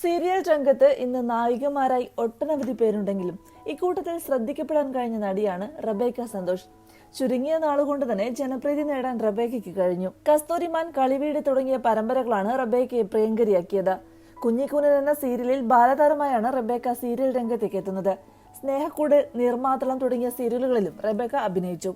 Serial രംഗത്ത് ഇന്ന് നായികമാരായി ഒട്ടനവധി പേരുണ്ടെങ്കിലും ഇക്കൂട്ടത്തിൽ ശ്രദ്ധിക്കപ്പെടാൻ കഴിഞ്ഞ നടിയാണ് റബേക്ക സന്തോഷ്. ചുരുങ്ങിയ നാളുകൊണ്ട് തന്നെ ജനപ്രീതി നേടാൻ റബേക്കയ്ക്ക് കഴിഞ്ഞു. കസ്തൂരിമാൻ കളിവീട് തുടങ്ങിയ പരമ്പരകളാണ് റബേക്കയെ പ്രിയങ്കരിയാക്കിയത്. കുഞ്ഞിക്കൂനൻ എന്ന സീരിയലിൽ ബാലതാരമായാണ് റബേക്ക സീരിയൽ രംഗത്തേക്ക് എത്തുന്നത്. സ്നേഹക്കൂട് നീർമാതളം തുടങ്ങിയ സീരിയലുകളിലും റബേക്ക അഭിനയിച്ചു.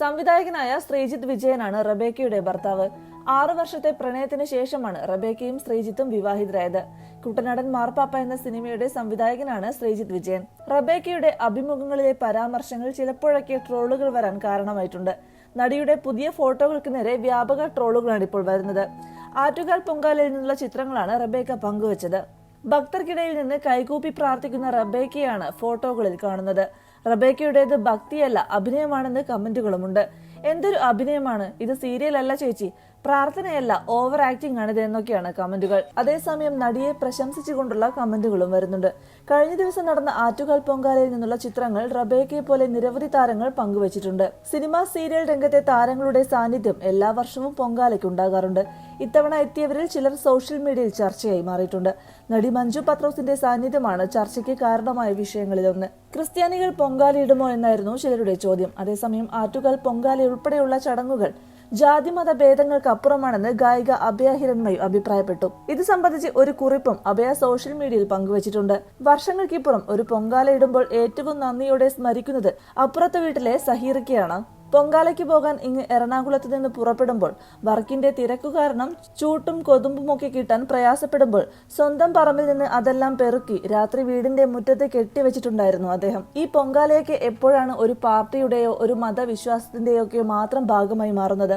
സംവിധായകനായ ശ്രീജിത്ത് വിജയനാണ് റബേക്കയുടെ ഭർത്താവ്. ആറു വർഷത്തെ പ്രണയത്തിന് ശേഷമാണ് റബേക്കയും ശ്രീജിത്തും വിവാഹിതരായത്. കുട്ടനാടൻ മാർപ്പാപ്പ എന്ന സിനിമയുടെ സംവിധായകനാണ് ശ്രീജിത്ത് വിജയൻ. റബേക്കയുടെ അഭിമുഖങ്ങളിലെ പരാമർശങ്ങൾ ചിലപ്പോഴൊക്കെ ട്രോളുകൾ വരാൻ കാരണമായിട്ടുണ്ട്. നടിയുടെ പുതിയ ഫോട്ടോകൾക്ക് നേരെ വ്യാപക ട്രോളുകളാണ് ഇപ്പോൾ വരുന്നത്. ആറ്റുകാൽ പൊങ്കാലയിൽ നിന്നുള്ള ചിത്രങ്ങളാണ് റബേക്ക പങ്കുവച്ചത്. ഭക്തർക്കിടയിൽ നിന്ന് കൈകൂപ്പി പ്രാർത്ഥിക്കുന്ന റബേക്കയാണ് ഫോട്ടോകളിൽ കാണുന്നത്. റബേക്കയുടേത് ഭക്തിയല്ല അഭിനയമാണെന്ന് കമന്റുകളുമുണ്ട്. എന്തൊരു അഭിനയമാണ്. ഇത് സീരിയൽ അല്ല ചേച്ചി. പ്രാർത്ഥനയല്ല ഓവർ ആക്ടിംഗ് ആണിത് എന്നൊക്കെയാണ് കമന്റുകൾ. അതേസമയം നടിയെ പ്രശംസിച്ചുകൊണ്ടുള്ള കമന്റുകളും വരുന്നുണ്ട്. കഴിഞ്ഞ ദിവസം നടന്ന ആറ്റുകാൽ പൊങ്കാലയിൽ നിന്നുള്ള ചിത്രങ്ങൾ റബേക്കയെ പോലെ നിരവധി താരങ്ങൾ പങ്കുവച്ചിട്ടുണ്ട്. സിനിമ സീരിയൽ രംഗത്തെ താരങ്ങളുടെ സാന്നിധ്യം എല്ലാ വർഷവും പൊങ്കാലയ്ക്ക് ഉണ്ടാകാറുണ്ട്. ഇത്തവണ എത്തിയവരിൽ ചിലർ സോഷ്യൽ മീഡിയയിൽ ചർച്ചയായി മാറിയിട്ടുണ്ട്. നടി മഞ്ജു പത്രോസിന്റെ സാന്നിധ്യമാണ് ചർച്ചയ്ക്ക് കാരണമായ വിഷയങ്ങളിലൊന്ന്. ക്രിസ്ത്യാനികൾ പൊങ്കാലയിടുമോ എന്നായിരുന്നു ചിലരുടെ ചോദ്യം. അതേസമയം ആറ്റുകാൽ പൊങ്കാല ഉൾപ്പെടെയുള്ള ചടങ്ങുകൾ ജാതിമത ഭേദങ്ങൾക്ക് അപ്പുറമാണെന്ന് ഗായിക അഭയ ഹിരൺമയു അഭിപ്രായപ്പെട്ടു. ഇത് സംബന്ധിച്ച് ഒരു കുറിപ്പും അഭയ സോഷ്യൽ മീഡിയയിൽ പങ്കുവച്ചിട്ടുണ്ട്. വർഷങ്ങൾക്കിപ്പുറം ഒരു പൊങ്കാലയിടുമ്പോൾ ഏറ്റവും നന്ദിയോടെ സ്മരിക്കുന്നത് അപ്പുറത്തെ വീട്ടിലെ സഹീറിക്കയാണ് പൊങ്കാലയ്ക്ക് പോകാൻ ഇങ്ങ് എറണാകുളത്ത് നിന്ന് പുറപ്പെടുമ്പോൾ വർക്കിന്റെ തിരക്കു കാരണം ചൂട്ടും കൊതുമ്പും ഒക്കെ കിട്ടാൻ പ്രയാസപ്പെടുമ്പോൾ സ്വന്തം പറമ്പിൽ നിന്ന് അതെല്ലാം പെറുക്കി രാത്രി വീടിന്റെ മുറ്റത്ത് കെട്ടിവെച്ചിട്ടുണ്ടായിരുന്നു അദ്ദേഹം. ഈ പൊങ്കാലയൊക്കെ എപ്പോഴാണ് ഒരു പാർട്ടിയുടെയോ ഒരു മതവിശ്വാസത്തിന്റെയോ ഒക്കെ മാത്രം ഭാഗമായി മാറുന്നത്?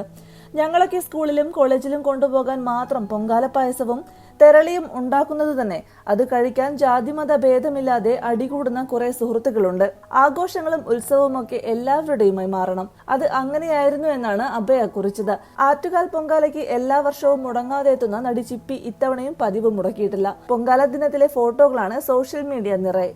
ഞങ്ങളൊക്കെ സ്കൂളിലും കോളേജിലും കൊണ്ടുപോകാൻ മാത്രം പൊങ്കാല പായസവും തെരളിയും ഉണ്ടാക്കുന്നത് തന്നെ. അത് കഴിക്കാൻ ജാതിമത ഭേദമില്ലാതെ അടികൂടുന്ന കുറെ സുഹൃത്തുക്കളുണ്ട്. ആഘോഷങ്ങളും ഉത്സവവും ഒക്കെ എല്ലാവരുടെയുമായി മാറണം. അത് അങ്ങനെയായിരുന്നു എന്നാണ് അഭയ കുറിച്ചത്. ആറ്റുകാൽ പൊങ്കാലയ്ക്ക് എല്ലാ വർഷവും മുടങ്ങാതെ എത്തുന്ന നടി ചിപ്പി ഇത്തവണയും പതിവ് മുടക്കിയിട്ടില്ല. പൊങ്കാല ദിനത്തിലെ ഫോട്ടോകളാണ് സോഷ്യൽ മീഡിയ നിറയെ.